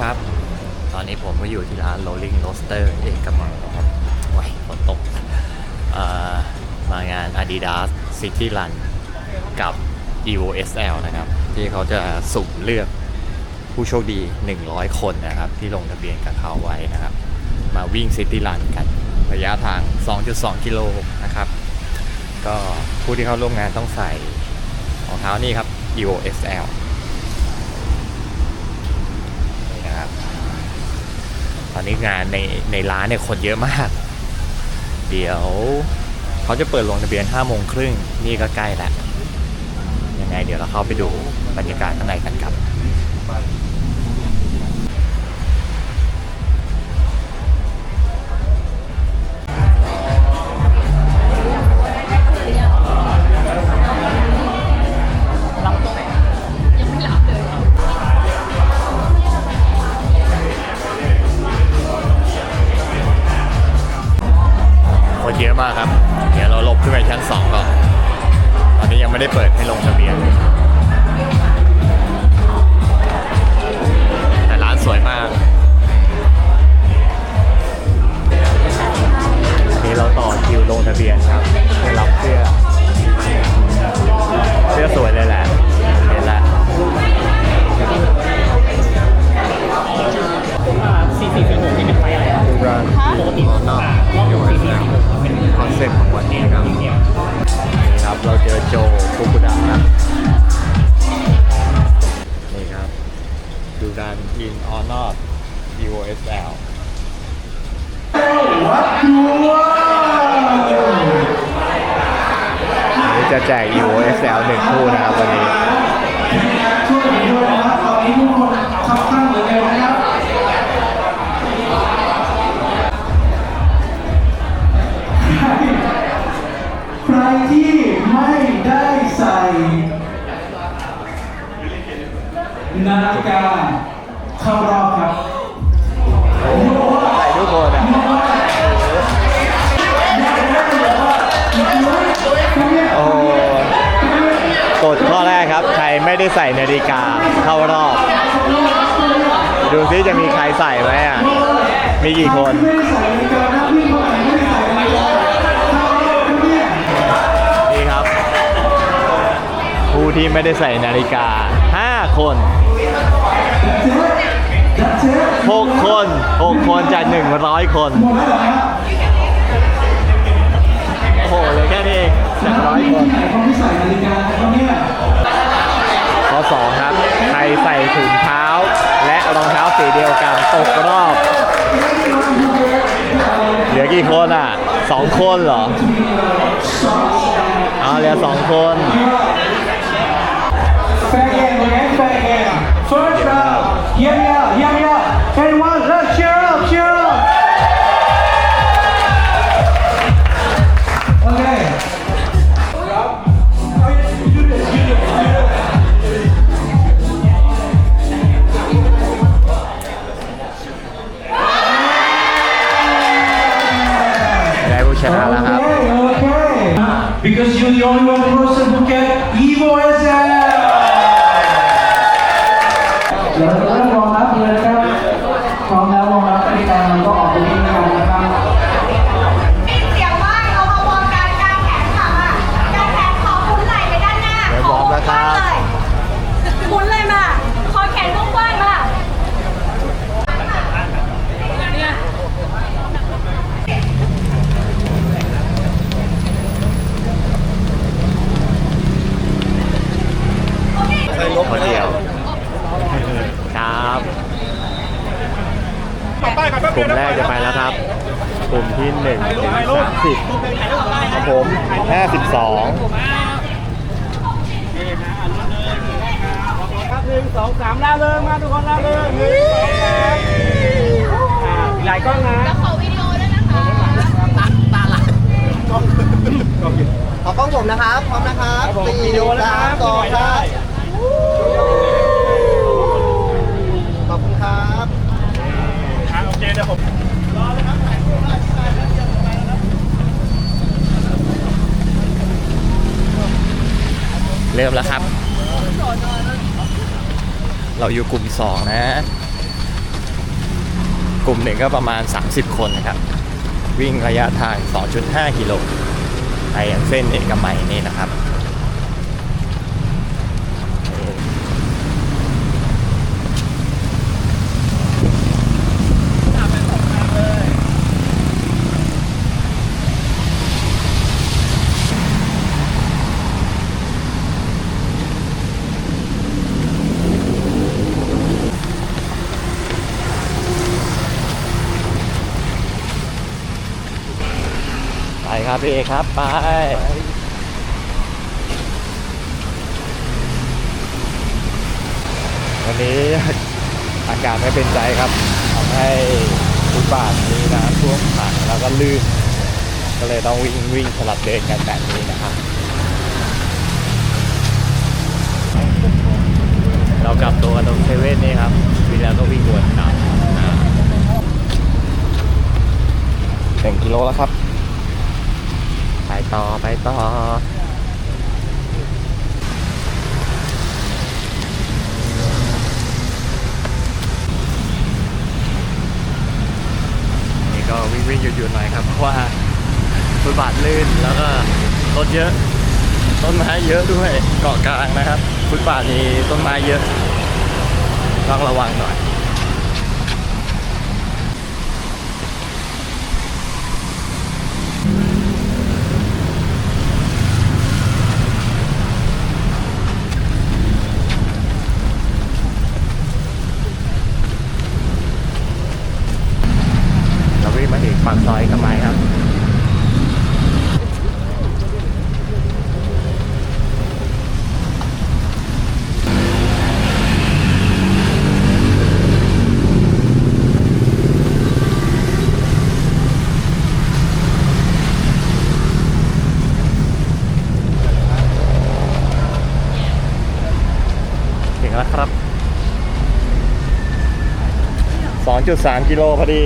ครับ ตอนนี้ผมก็อยู่ที่ร้าน Rolling Roaster เอกมัยนะครับว้ายฝนตกมางาน Adidas City Run กับ EOSL นะครับ ที่เขาจะสุ่มเลือกผู้โชคดี 100 คนนะครับ ที่ลงทะเบียนกับเขาไว้นะครับ มาวิ่ง City Run กันระยะทาง 2.2 กิโลนะครับ ก็ผู้ที่เข้าร่วมงานต้องใส่รองเท้านี่ครับ EVO SL นี่นะครับ ต อนนี้งานในในร้านเนี่ยคนเยอะมาก เดี๋ยวเขาจะเปิดลงทะเบียน5โมงครึ่งนี่ก็ใกล้แล้วยังไงเดี๋ยวเราเข้าไปดูบรรยากาศข้างในกันครับ ไม่ได้เปิดให้ลงทะเบียน EOSL นี่จะแจก EOSL หนึ่งคู่นะครับวันนี้ช่วยผมด้วยนะครับตอนนี้ทุกคนขับข้างเหมือนกันนะครับใครที่ไม่ได้ใส่นาฬิกาเข้ารอบ ข้อแรกครับ ใครไม่ได้ใส่นาฬิกาเข้ารอบ ดูซิจะมีใครใส่ไหมอะ มีกี่คน นี่ครับ ผู้ที่ไม่ได้ใส่นาฬิกา 5 คน 6 คน 6 คนจาก 100 คน โอ้โหเหลยแค่นี้เองจากร้อยคนไหนที่ใส่นาฬิกาครับเนี่ย 2 ครับ ใครใส่ถุงเท้า และรองเท้าสีเดียวกันตกรอบ เหลือกี่คนอะสองคนเหรอเอาเหลือสองคน Fair game, okay? Fair game. First round. Yeah, yeah, yeah, yeah. Everyone, let's cheer 60ครับผม52หนึ่งสองสามลาเริงมาทุกคนลาเริงหนึ่งสองสามอ่าหลายกล้องนะแล้ขอวิดีโอด้วยนะคะตาตาลักล้องกล้องเอกล้องผมนะครับพร้อมนะครับสี่สามสอง เริ่มแล้วครับ เราอยู่กลุ่ม 2 นะ กลุ่มหนึ่งก็ประมาณ 30 คนนะครับ วิ่งระยะทาง 2.5 กิโลไปยังเส้นเอกมัยนี่นะครับ ไป ครับพี่เอกครับ ไป วันนี้อากาศไม่เป็นใจครับทำให้ฟุตบาทมีน้ำท่วมขังแล้วก็ลื่น ก็เลยต้องวิ่งวิ่งสลับเดินกันแบบนี้นะครับ เรากลับตัวกันตรงเซเว่นนี่ครับวิแล้วก็วิ่งวนกลับหนึ่งกิโลแล้วครับ ต่อไปต่อ นี่ก็วิ่งวิ่งหยุดหยุดหน่อยครับ เพราะว่าฟุตบาทลื่นแล้วก็รถเยอะ ต้นไม้เยอะด้วยเกาะกลางนะครับ ฟุตบาทนี้ต้นไม้เยอะ ต้องระวังหน่อย เราวิ่งมาถึงปากซอยกำไมครับ ถึงแล้วครับ 2.3 กิโลพอดี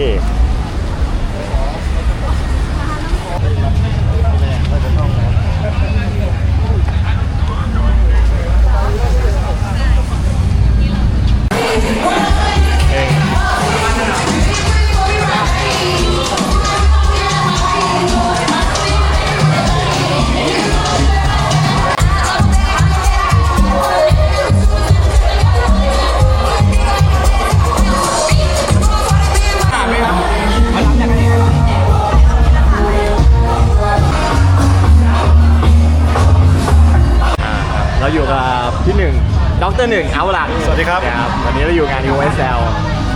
เราอยู่กับพี่หนึ่งดรหนึ่งเอาหลักสวัสดีครับครับ วันนี้เราอยู่งาน USL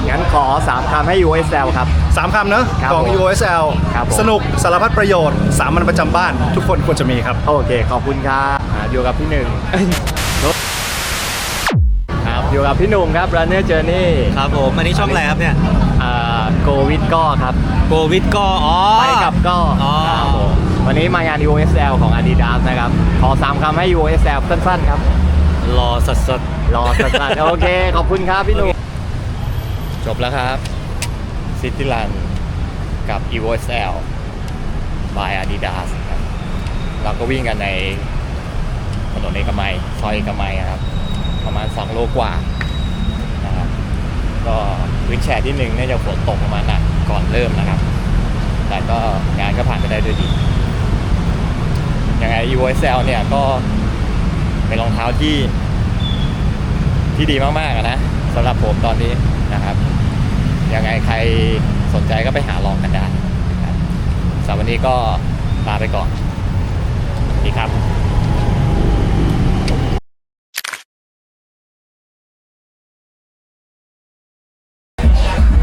งั้นขอ 3คำให้ USL ครับ สามคำเนอะครับของ ผม USL ครับผม สนุกสารพัดประโยชน์ สามัญประจำบ้าน ทุกคนควรจะมีครับ โอเค ขอบคุณครับอ่าอยู่กับพี่หนึ่งเอ้ยรถครับอยู่กับพี่หนุ่มครับ Runner Journey ครับผม อันนี้ช่องอะไรครับเนี่ย อ่าโกวิดก็ครับ โกวิดก็ อ๋อไปกับก็อ๋อ ครับผม วันนี้มางาน USL ของ Adidas นะครับ ขอ3คำให้ USL สั้นๆครับ รอสดสดรอสั้นๆ โอเค ขอบคุณครับพี่หนุ่มจบแล้วครับซิตี้ u n กับ EVOSL by Adidas ครับเราก็วิ่งกันในถนนเอกมัยซอยเอกมัยอะครับ ประมาณ 2 โลกว่านะครับก็วินแชร์ที่หนึ่งเนี่ยจะฝนตกประมาณหนักก่อนเริ่มนะครับ แต่ก็งานก็ผ่านไปได้ด้วยดี ยังไง EVOSL เนี่ยก็เป็นรองเท้าที่ที่ดีมากๆอะนะสำหรับผมตอนนี้นะครับยังไงใครสนใจก็ไปหาลองกันได้นะครับสำหรับวันนี้ก็ลาไปก่อนสวัสดีครับ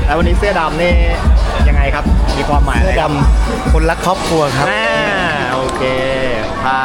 แล้ววันนี้เสื้อดำนี่ยังไงครับ มีความหมายอะไรเสื้อครับดำคนรักครอบครัวครับอ่าโอเค พา